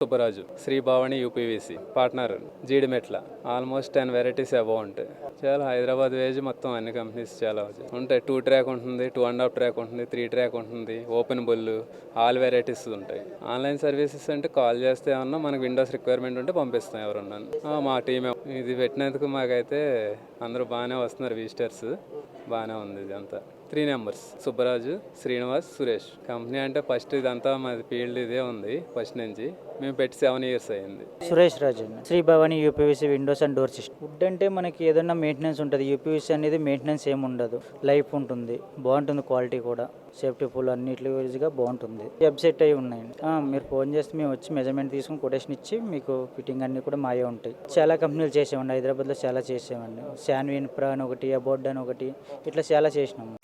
Subbaraju Sribhavani UPVC partner Jeedimetla almost ten varieties above ఉంటాయి చాలా హైదరాబాద్ వేజ్ మొత్తం అన్ని కంపెనీస్ చాలా ఉంటాయి. టూ ట్రాక్ ఉంటుంది టూ అండ్ హాఫ్ ట్రాక్ ఉంటుంది త్రీ ట్రాక్ ఉంటుంది ఓపెన్ బుల్లు ఆల్ వెరైటీస్ ఉంటాయి. ఆన్లైన్ సర్వీసెస్ అంటే కాల్ చేస్తే ఏమన్నా మనకు విండోస్ రిక్వైర్మెంట్ ఉంటే పంపిస్తాం ఎవరన్నా. మా టీమ్ ఇది పెట్టినందుకు మాకైతే అందరూ బాగానే వస్తున్నారు విజిటర్స్ బాగానే ఉంది ఇదంతా. Three numbers Subbaraju Srinivas Suresh company అంటే ఫస్ట్ ఇదంతా మాది ఫీల్డ్ ఇదే ఉంది ఫస్ట్ నుంచి. మేము పెట్టి సెవెన్ ఇయర్స్ అయింది. సురేష్ రాజు అండి Sri Bhavani UPVC windows and door system wood అంటే మనకి ఏదైనా మెయింటెనెన్స్ ఉంటుంది. యూపీవీసీ అనేది మెయింటెనెన్స్ ఏమి ఉండదు. లైఫ్ ఉంటుంది. బాగుంటుంది క్వాలిటీ కూడా. సేఫ్టీ ఫుల్ అన్నిటి గా బాగుంటుంది. వెబ్సైట్ అయి ఉన్నాయండి మీరు ఫోన్ చేస్తే మేము వచ్చి మెజర్మెంట్ తీసుకుని కొటేషన్ ఇచ్చి మీకు ఫిట్టింగ్ అన్ని కూడా మాయే ఉంటాయి. చాలా కంపెనీలు చేసేవండి హైదరాబాద్లో చాలా చేసేవండి శాన్విన్ ప్రా అని ఒకటి అబోర్డ్ అని ఒకటి ఇట్లా చాలా చేసినాము